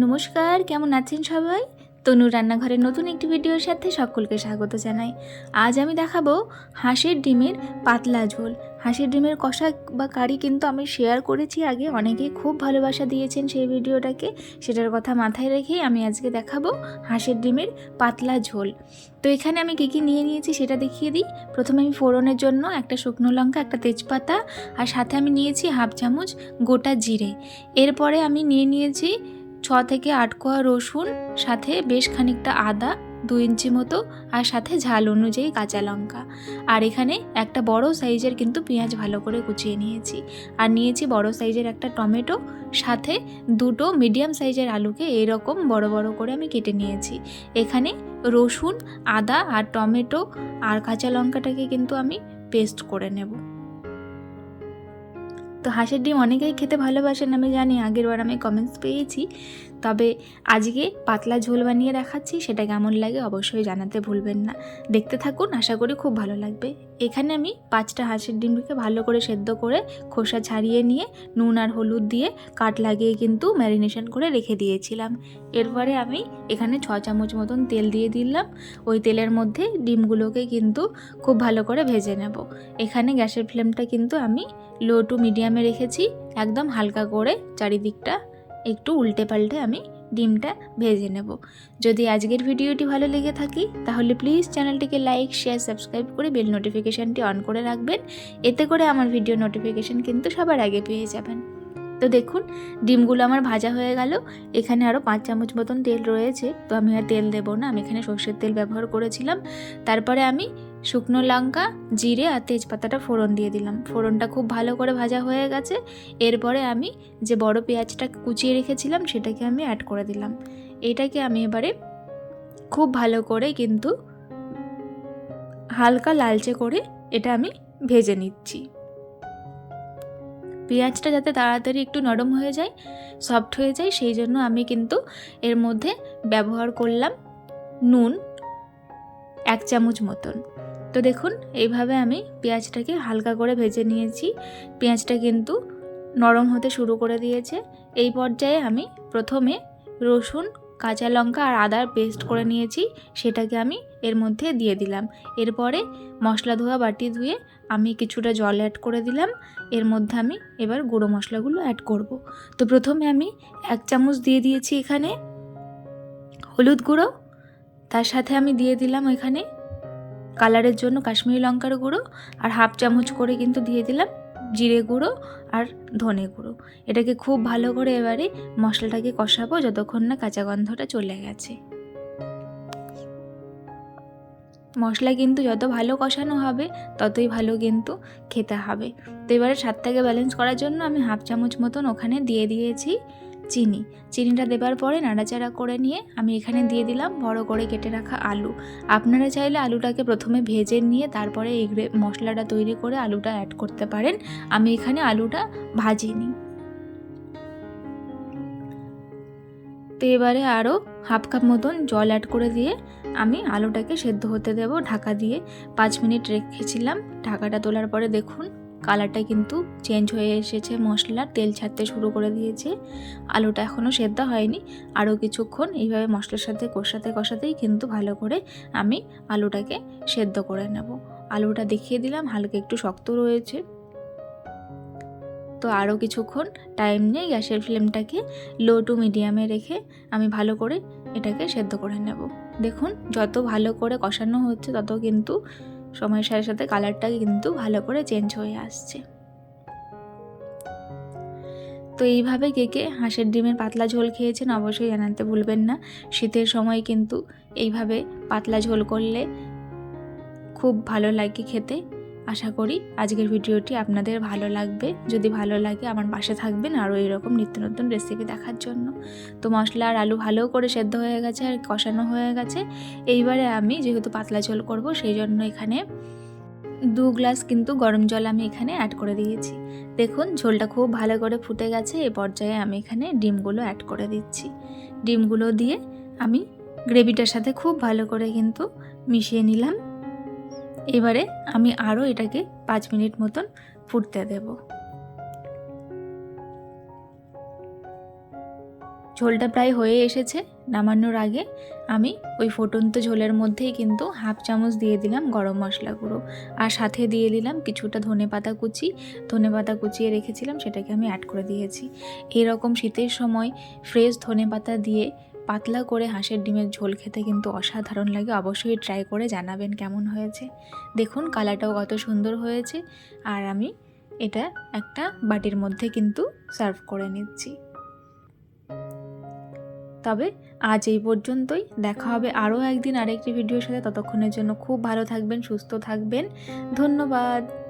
নমস্কার, কেমন আছেন সবাই? তনু রান্নাঘরের নতুন একটি ভিডিওর সাথে সকলকে স্বাগত জানাই। আজ আমি দেখাবো হাঁসের ডিমের পাতলা ঝোল। হাঁসের ডিমের কষা বা কারি কিন্তু আমি শেয়ার করেছি আগে, অনেকেই খুব ভালোবাসা দিয়েছেন সেই ভিডিওটাকে। সেটার কথা মাথায় রেখেই আমি আজকে দেখাবো হাঁসের ডিমের পাতলা ঝোল। তো এখানে আমি কী কী নিয়ে নিয়েছি সেটা দেখিয়ে দিই। প্রথমে আমি ফোড়নের জন্য একটা শুকনো লঙ্কা, একটা তেজপাতা, আর সাথে আমি নিয়েছি হাফ চামচ গোটা জিরে। এরপরে আমি নিয়ে নিয়েছি ছ থেকে আট কোয়া রসুন, সাথে বেশ খানিকটা আদা, দু ইঞ্চি মতো, আর সাথে ঝাল অনুযায়ী কাঁচা লঙ্কা। আর এখানে একটা বড় সাইজের কিন্তু পেঁয়াজ ভালো করে কুচিয়ে নিয়েছি। আর নিয়েছি বড় সাইজের একটা টমেটো, সাথে দুটো মিডিয়াম সাইজের আলুকে এরকম বড় বড় করে আমি কেটে নিয়েছি। এখানে রসুন, আদা আর টমেটো আর কাঁচা লঙ্কাটাকে কিন্তু আমি পেস্ট করে নেব। তো হাঁসের ডিম অনেকেই খেতে ভালোবাসেন, আমি জানি। আগের বার আমি কমেন্টস পেয়েছি। তবে আজকে পাতলা ঝোল বানিয়ে দেখাচ্ছি, সেটা কেমন লাগে অবশ্যই জানাতে ভুলবেন না। দেখতে থাকুন, আশা করি খুব ভালো লাগবে। এখানে আমি পাঁচটা হাঁসের ডিমকে ভালো করে সেদ্ধ করে খোসা ছাড়িয়ে নিয়ে, নুন আর হলুদ দিয়ে কাট লাগিয়ে কিন্তু ম্যারিনেশন করে রেখে দিয়েছিলাম। এরপরে আমি এখানে ছ চামচ মতন তেল দিয়ে দিলাম। ওই তেলের মধ্যে ডিমগুলোকে কিন্তু খুব ভালো করে ভেজে নেব। এখানে গ্যাসের ফ্লেমটা কিন্তু আমি লো টু মিডিয়ামে রেখেছি। একদম হালকা করে চারিদিকটা একটু উল্টে পাল্টে আমি ডিমটা ভেজে নেব। যদি আজকের ভিডিওটি ভালো লেগে থাকি, তাহলে প্লিজ চ্যানেলটিকে লাইক, শেয়ার, সাবস্ক্রাইব করে বেল নোটিফিকেশানটি অন করে রাখবেন। এতে করে আমার ভিডিও নোটিফিকেশান কিন্তু সবার আগে পেয়ে যাবেন। তো দেখুন, ডিমগুলো আমার ভাজা হয়ে গেল। এখানে আরও পাঁচ চামচ মতন তেল রয়েছে। তো আমি আর তেল দেবো না, আমি এখানে সর্ষের তেল ব্যবহার করেছিলাম। তারপরে আমি শুকনো লঙ্কা, জিরে আর তেজপাতাটা ফোড়ন দিয়ে দিলাম। ফোড়নটা খুব ভালো করে ভাজা হয়ে গেছে। এরপরে আমি যে বড় পেঁয়াজটা কুচিয়ে রেখেছিলাম, সেটাকে আমি অ্যাড করে দিলাম। এটাকে আমি এবারে খুব ভালো করে কিন্তু হালকা লালচে করে এটা আমি ভেজে নিচ্ছি। পেঁয়াজটা যাতে তাড়াতাড়ি একটু নরম হয়ে যায় সফট হয়ে যায়, সেই জন্য আমি কিন্তু এর মধ্যে ব্যবহার করলাম নুন এক চামচ মতন। তো দেখুন, এইভাবে আমি পেঁয়াজটাকে হালকা করে ভেজে নিয়েছি। পেঁয়াজটা কিন্তু নরম হতে শুরু করে দিয়েছে। এই পর্যায়ে আমি প্রথমে রসুন কাঁচা লঙ্কা আর আদার পেস্ট করে নিয়েছি, সেটাকে আমি এর মধ্যে দিয়ে দিলাম। এরপরে মশলা ধোয়া বাটি ধুয়ে আমি কিছুটা জল অ্যাড করে দিলাম। এর মধ্যে আমি এবার গুঁড়ো মশলাগুলো অ্যাড করব। তো প্রথমে আমি এক চামচ দিয়ে দিয়েছি এখানে হলুদ গুঁড়ো, তার সাথে আমি দিয়ে দিলাম এখানে কালারের জন্য কাশ্মীরি লঙ্কার গুঁড়ো, আর হাফ চামচ করে কিন্তু দিয়ে দিলাম জিরে গুঁড়ো আর ধনে গুঁড়ো। এটাকে খুব ভালো করে এবারে মশলাটাকে কষাবো যতক্ষণ না কাঁচা গন্ধটা চলে গেছে। মশলা কিন্তু যত ভালো কষানো হবে, ততই ভালো কিন্তু খেতে হবে। তো এবারে স্বাদটাকে ব্যালেন্স করার জন্য আমি হাফ চামচ মতন ওখানে দিয়ে দিয়েছি। চিনি। চিনিটা দেবার পরে নাড়াচাড়া করে নিয়ে আমি এখানে দিয়ে দিলাম বড় করে কেটে রাখা আলু। আপনারা চাইলে আলুটাকে প্রথমে ভেজে নিয়ে তারপরে এই মশলাটা তৈরি করে আলুটা অ্যাড করতে পারেন। আমি এখানে আলুটা ভাজিনি। তো এবারে আরও হাফ কাপ মতন জল অ্যাড করে দিয়ে আমি আলুটাকে সেদ্ধ হতে দেব ঢাকা দিয়ে। পাঁচ মিনিট রেখেছিলাম। ঢাকাটা তোলার পরে দেখুন কালারটা কিন্তু চেঞ্জ হয়ে এসেছে, মশলার তেল ছাড়তে শুরু করে দিয়েছে। আলুটা এখনও সেদ্ধ হয়নি। আরও কিছুক্ষণ এইভাবে মশলার সাথে কষাতে কষাতেই কিন্তু ভালো করে আমি আলুটাকে সেদ্ধ করে নেব। আলুটা দেখিয়ে দিলাম, হালকা একটু শক্ত রয়েছে। তো আরও কিছুক্ষণ টাইম নিয়ে গ্যাসের ফ্লেমটাকে লো টু মিডিয়ামে রেখে আমি ভালো করে এটাকে সেদ্ধ করে নেব। দেখুন, যত ভালো করে কষানো হচ্ছে, তত কিন্তু সময়ের সাথে সাথে কালারটা কিন্তু ভালো করে চেঞ্জ হয়ে আসছে। তো এইভাবে কে কে হাঁসের ডিমের পাতলা ঝোল খেয়েছেন অবশ্যই জানাতে ভুলবেন না। শীতের সময় কিন্তু এইভাবে পাতলা ঝোল করলে খুব ভালো লাগে খেতে। আশা করি আজকের ভিডিওটি আপনাদের ভালো লাগবে। যদি ভালো লাগে আমার পাশে থাকবেন আরও এরকম নিত্য নতুন রেসিপি দেখার জন্য। তো মশলা আর আলু ভালো করে সেদ্ধ হয়ে গেছে আর কষানো হয়ে গেছে। এইবারে আমি যেহেতু পাতলা ঝোল করব সেই জন্য এখানে দু গ্লাস কিন্তু গরম জল আমি এখানে অ্যাড করে দিয়েছি। দেখুন, ঝোলটা খুব ভালো করে ফুটে গেছে। এ পর্যায়ে আমি এখানে ডিমগুলো অ্যাড করে দিচ্ছি। ডিমগুলো দিয়ে আমি গ্রেভিটার সাথে খুব ভালো করে কিন্তু মিশিয়ে নিলাম। এবারে আমি আরও এটাকে পাঁচ মিনিট মতন ফুটতে দেবো। ঝোলটা প্রায় হয়ে এসেছে। নামানোর আগে আমি ওই ফুটন্ত ঝোলের মধ্যেই কিন্তু হাফ চামচ দিয়ে দিলাম গরম মশলা গুঁড়ো আর সাথে দিয়ে দিলাম কিছুটা ধনে পাতা কুচি। ধনে পাতা কুচিয়ে রেখেছিলাম, সেটাকে আমি অ্যাড করে দিয়েছি। এরকম শীতের সময় ফ্রেশ ধনে পাতা দিয়ে পাতলা করে হাঁসের ডিমের ঝোল খেতে কিন্তু অসাধারণ লাগে। অবশ্যই ট্রাই করে জানাবেন কেমন হয়েছে। দেখুন কালারটাও কত সুন্দর হয়েছে। আর আমি এটা একটা বাটির মধ্যে কিন্তু সার্ভ করে নিচ্ছি। তবে আজ এই পর্যন্তই। দেখা হবে আরও একদিন আরেকটি ভিডিওর সাথে। ততক্ষণের জন্য খুব ভালো থাকবেন, সুস্থ থাকবেন। ধন্যবাদ।